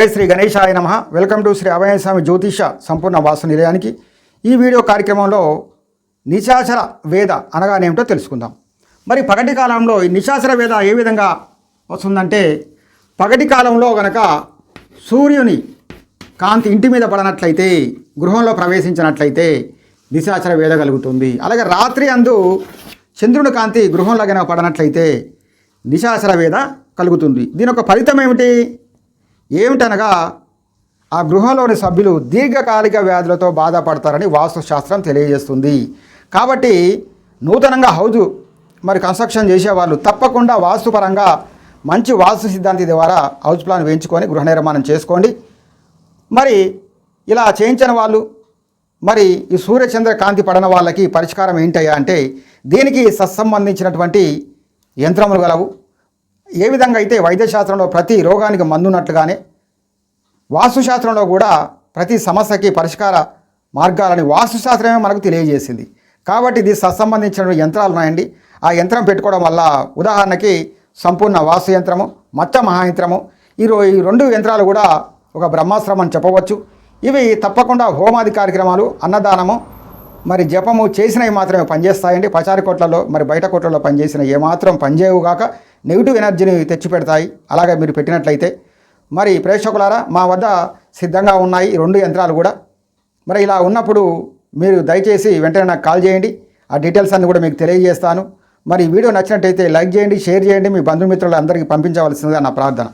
జై శ్రీ గణేశాయ నమ. వెల్కమ్ టు శ్రీ అభయస్వామి జ్యోతిష సంపూర్ణ వాసు నిలయానికి. ఈ వీడియో కార్యక్రమంలో నిశాచర వేద అనగానేమిటో తెలుసుకుందాం. మరి పగటి కాలంలో ఈ నిశాచర వేద ఏ విధంగా వస్తుందంటే పగటి కాలంలో గనక సూర్యుని కాంతి ఇంటి మీద పడనట్లయితే గృహంలో ప్రవేశించినట్లయితే నిశాచర వేద కలుగుతుంది. అలాగే రాత్రి అందు చంద్రుని కాంతి గృహంలో కనుక పడనట్లయితే నిశాచర వేద కలుగుతుంది. దీని యొక్క ఫలితం ఏమిటి? ఏమిటనగా ఆ గృహంలోని సభ్యులు దీర్ఘకాలిక వ్యాధులతో బాధపడతారని వాస్తుశాస్త్రం తెలియజేస్తుంది. కాబట్టి నూతనంగా హౌజు మరి కన్స్ట్రక్షన్ చేసేవాళ్ళు తప్పకుండా వాస్తుపరంగా మంచి వాస్తు సిద్ధాంతి ద్వారా హౌస్ ప్లాన్ వేయించుకొని గృహ నిర్మాణం చేసుకోండి. మరి ఇలా చేయించిన వాళ్ళు మరి ఈ సూర్యచంద్ర కాంతి పడన వాళ్ళకి పరిష్కారం ఏంటయ్యా అంటే దీనికి సత్సంబంధించినటువంటి యంత్రములు గలవు. ఏ విధంగా అయితే వైద్యశాస్త్రంలో ప్రతి రోగానికి మందున్నట్లుగానే వాస్తుశాస్త్రంలో కూడా ప్రతి సమస్యకి పరిష్కార మార్గాలని వాస్తుశాస్త్రమే మనకు తెలియజేసింది. కాబట్టి ఇది సత్సంబంధించిన యంత్రాలు ఉన్నాయండి. ఆ యంత్రం పెట్టుకోవడం వల్ల ఉదాహరణకి సంపూర్ణ వాస్తు యంత్రము మచ్చ మహాయంత్రము ఈ రో- ఈ రెండు యంత్రాలు కూడా ఒక బ్రహ్మాస్త్రం అని చెప్పవచ్చు. ఇవి తప్పకుండా హోమాది కార్యక్రమాలు అన్నదానము మరి జపము చేసినవి మాత్రమే పనిచేస్తాయండి. పచారి కోట్లలో మరి బయట కోట్లలో పనిచేసిన ఏమాత్రం పనిచేయవు కాక నెగిటివ్ ఎనర్జీని తెచ్చిపెడతాయి. అలాగే మీరు పెట్టినట్లయితే మరి ప్రేక్షకులారా మా వద్ద సిద్ధంగా ఉన్నాయి రెండు యంత్రాలు కూడా. మరి ఇలా ఉన్నప్పుడు మీరు దయచేసి వెంటనే నాకు కాల్ చేయండి. ఆ డీటెయిల్స్ అన్ని కూడా మీకు తెలియజేస్తాను. మరి వీడియో నచ్చినట్టయితే లైక్ చేయండి షేర్ చేయండి. మీ బంధుమిత్రులందరికీ పంపించవలసిందిగా నా ప్రార్థన.